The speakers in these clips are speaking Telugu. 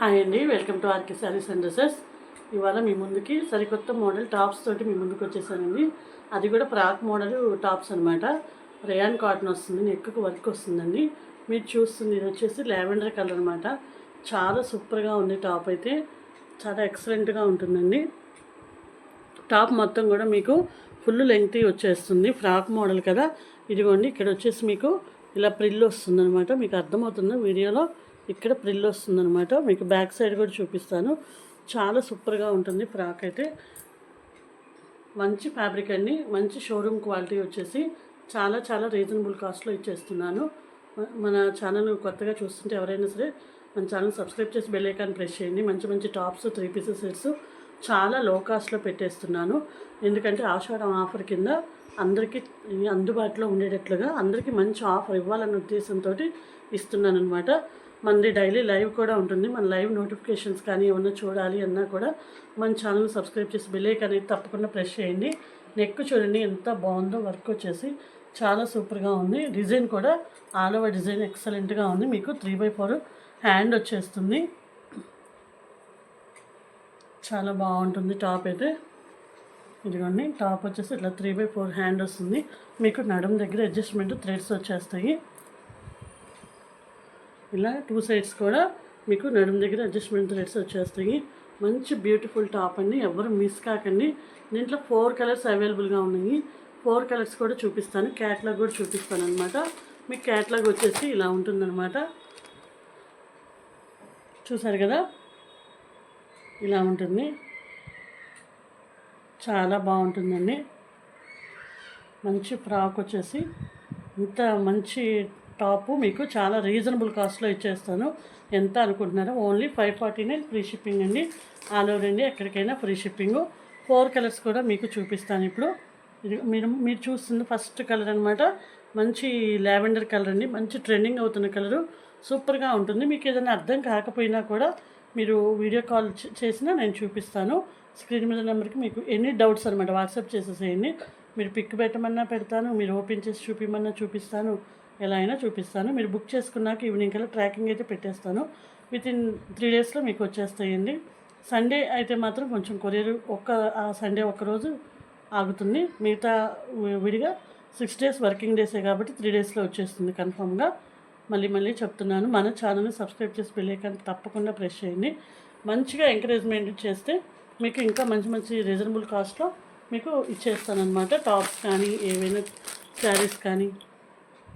హాయ్ అండి welcome to RK saris and dresses ఇవాళ మీ ముందుకి సరికొత్త మోడల్ టాప్స్ తోటి మీ ముందుకు వచ్చేసానండి అది కూడా ఫ్రాక్ మోడల్ టాప్స్ అనమాట రేయాన్ కాటన్ వస్తుంది నెక్కు వర్క్ వస్తుందండి. మీరు చూస్తుంది ఇది వచ్చేసి లావెండర్ కలర్ అనమాట చాలా సూపర్గా ఉంది టాప్ అయితే. చాలా ఎక్సలెంట్గా ఉంటుందండి. టాప్ మొత్తం కూడా మీకు ఫుల్ లెంగ్త్ వచ్చేస్తుంది. ఫ్రాక్ మోడల్ కదా. ఇదిగోండి ఇక్కడ వచ్చేసి మీకు ఇలా ప్రిల్ వస్తుంది అనమాట మీకు అర్థమవుతుందా వీడియోలో ఇక్కడ ప్రిల్ వస్తుంది అనమాట మీకు బ్యాక్ సైడ్ కూడా చూపిస్తాను. చాలా సూపర్గా ఉంటుంది ఫ్రాక్ అయితే. మంచి ఫ్యాబ్రిక్ అండి. మంచి షోరూమ్ క్వాలిటీ వచ్చేసి చాలా చాలా రీజనబుల్ కాస్ట్లో ఇచ్చేస్తున్నాను. మన ఛానల్ కొత్తగా చూస్తుంటే ఎవరైనా సరే మన ఛానల్ సబ్స్క్రైబ్ చేసి బెల్ ఐకాన్ ప్రెస్ చేయండి. మంచి మంచి టాప్స్ త్రీ పీసెస్ సెట్స్ చాలా లో కాస్ట్లో పెట్టేస్తున్నాను. ఎందుకంటే ఆషాఢం ఆఫర్ కింద అందరికీ అందుబాటులో ఉండేటట్లుగా అందరికీ మంచి ఆఫర్ ఇవ్వాలన్న ఉద్దేశంతో ఇస్తున్నాను అనమాట మనది డైలీ లైవ్ కూడా ఉంటుంది. మన లైవ్ నోటిఫికేషన్స్ కానీ ఏమన్నా చూడాలి అన్నా కూడా మన ఛానల్ సబ్స్క్రైబ్ చేసి బెల్ అనేది తప్పకుండా ప్రెస్ చేయండి. నెక్ చూడండి ఎంత బాగుందో వర్క్ వచ్చేసి చాలా సూపర్గా ఉంది. డిజైన్ కూడా ఆల్ ఓవర్ డిజైన్ ఎక్సలెంట్గా ఉంది. మీకు త్రీ బై ఫోర్ హ్యాండ్ వచ్చేస్తుంది. చాలా బాగుంటుంది టాప్ అయితే. ఇదిగోండి టాప్ వచ్చేసి ఇట్లా త్రీ బై ఫోర్ హ్యాండ్ వస్తుంది. మీకు నడుం దగ్గర అడ్జస్ట్మెంట్ థ్రెడ్స్ వచ్చేస్తాయి. ఇలా టూ సైడ్స్ కూడా మీకు నడుము దగ్గర అడ్జస్ట్మెంట్ థ్రెడ్స్ వచ్చేస్తాయి. మంచి బ్యూటిఫుల్ టాప్ అండి ఎవరు మిస్ కాకండి. దీంట్లో ఫోర్ కలర్స్ అవైలబుల్గా ఉన్నాయి. ఫోర్ కలర్స్ కూడా చూపిస్తాను. క్యాట్లాగ్ కూడా చూపిస్తాను అనమాట మీకు క్యాట్లాగ్ వచ్చేసి ఇలా ఉంటుందన్నమాట. చూసారు కదా? ఇలా ఉంటుంది. చాలా బాగుంటుందండి. మంచి ఫ్రాక్ వచ్చేసి. ఇంత మంచి టాపు మీకు చాలా రీజనబుల్ కాస్ట్లో ఇచ్చేస్తాను. ఎంత అనుకుంటున్నారో only five forty nine free shipping అండి. ఆల్ ఓవర్ ఇండియా ఎక్కడికైనా ఫ్రీ షిప్పింగ్. ఫోర్ కలర్స్ కూడా మీకు చూపిస్తాను ఇప్పుడు. మీరు మీరు చూస్తుంది ఫస్ట్ కలర్ అనమాట మంచి లావెండర్ కలర్ అండి. మంచి ట్రెండింగ్ అవుతున్న కలరు. సూపర్గా ఉంటుంది. మీకు ఏదైనా అర్థం కాకపోయినా కూడా మీరు వీడియో కాల్ చేసినా నేను చూపిస్తాను. స్క్రీన్ మీద నెంబర్కి మీకు ఎన్ని డౌట్స్ అనమాట వాట్సాప్ చేసేసేయండి. మీరు పిక్ పెట్టమన్నా పెడతాను. మీరు ఓపెన్ చేసి చూపిమన్నా చూపిస్తాను. ఎలా అయినా చూపిస్తాను. మీరు బుక్ చేసుకున్నాక ఈవినింగ్ కల్లా ట్రాకింగ్ అయితే పెట్టేస్తాను. విత్ ఇన్ త్రీ డేస్లో మీకు వచ్చేస్తాయండి. సండే అయితే మాత్రం కొంచెం కొరియర్ ఒక్క ఆ సండే ఒక్కరోజు ఆగుతుంది. మిగతా విడిగా సిక్స్ డేస్ వర్కింగ్ డేసే కాబట్టి త్రీ డేస్లో వచ్చేస్తుంది కన్ఫామ్గా. మళ్ళీ మళ్ళీ చెప్తున్నాను. మన ఛానల్ని సబ్స్క్రైబ్ చేసి వెళ్ళేకని తప్పకుండా ప్రెస్ చేయండి. మంచిగా ఎంకరేజ్మెంట్ చేస్తే మీకు ఇంకా మంచి మంచి రీజనబుల్ కాస్ట్లో మీకు ఇచ్చేస్తానమాట టాప్స్ కానీ ఏవైనా శారీస్ కానీ.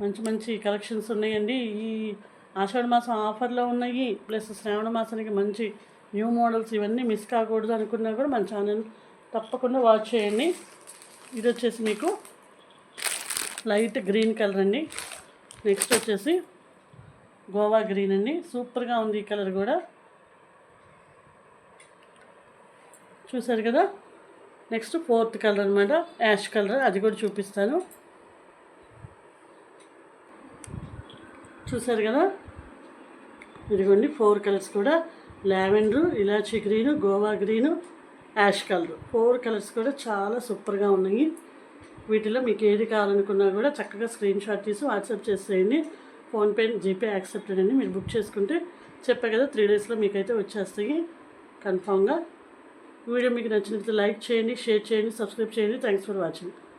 మంచి మంచి కలెక్షన్స్ ఉన్నాయండి. ఈ ఆషాఢ మాసం ఆఫర్లో ఉన్నాయి. ప్లస్ శ్రావణ మాసానికి మంచి న్యూ మోడల్స్ ఇవన్నీ మిస్ కాకూడదు అనుకున్నా కూడా మన ఛానల్ తప్పకుండా వాచ్ చేయండి. ఇది వచ్చేసి మీకు లైట్ గ్రీన్ కలర్ అండి. నెక్స్ట్ వచ్చేసి గోవా గ్రీన్ అండి. సూపర్గా ఉంది ఈ కలర్ కూడా. చూసారు కదా? నెక్స్ట్ ఫోర్త్ కలర్ అనమాట యాష్ కలర్. అది కూడా చూపిస్తాను. చూసారు కదా? ఇదిగోండి ఫోర్ కలర్స్ కూడా. Lavender elaichi green Goa green ash colour. Four colours కూడా చాలా సూపర్గా ఉన్నాయి. వీటిలో మీకు ఏది కావాలనుకున్నా కూడా చక్కగా స్క్రీన్ షాట్ తీసి వాట్సాప్ చేసేయండి. ఫోన్పే జీపే యాక్సెప్టెడ్ అండి మీరు బుక్ చేసుకుంటే చెప్పా కదా త్రీ డేస్లో మీకైతే వచ్చేస్తాయి. కన్ఫామ్గా వీడియో మీకు నచ్చినట్లయితే లైక్ చేయండి షేర్ చేయండి సబ్స్క్రైబ్ చేయండి. Thanks for watching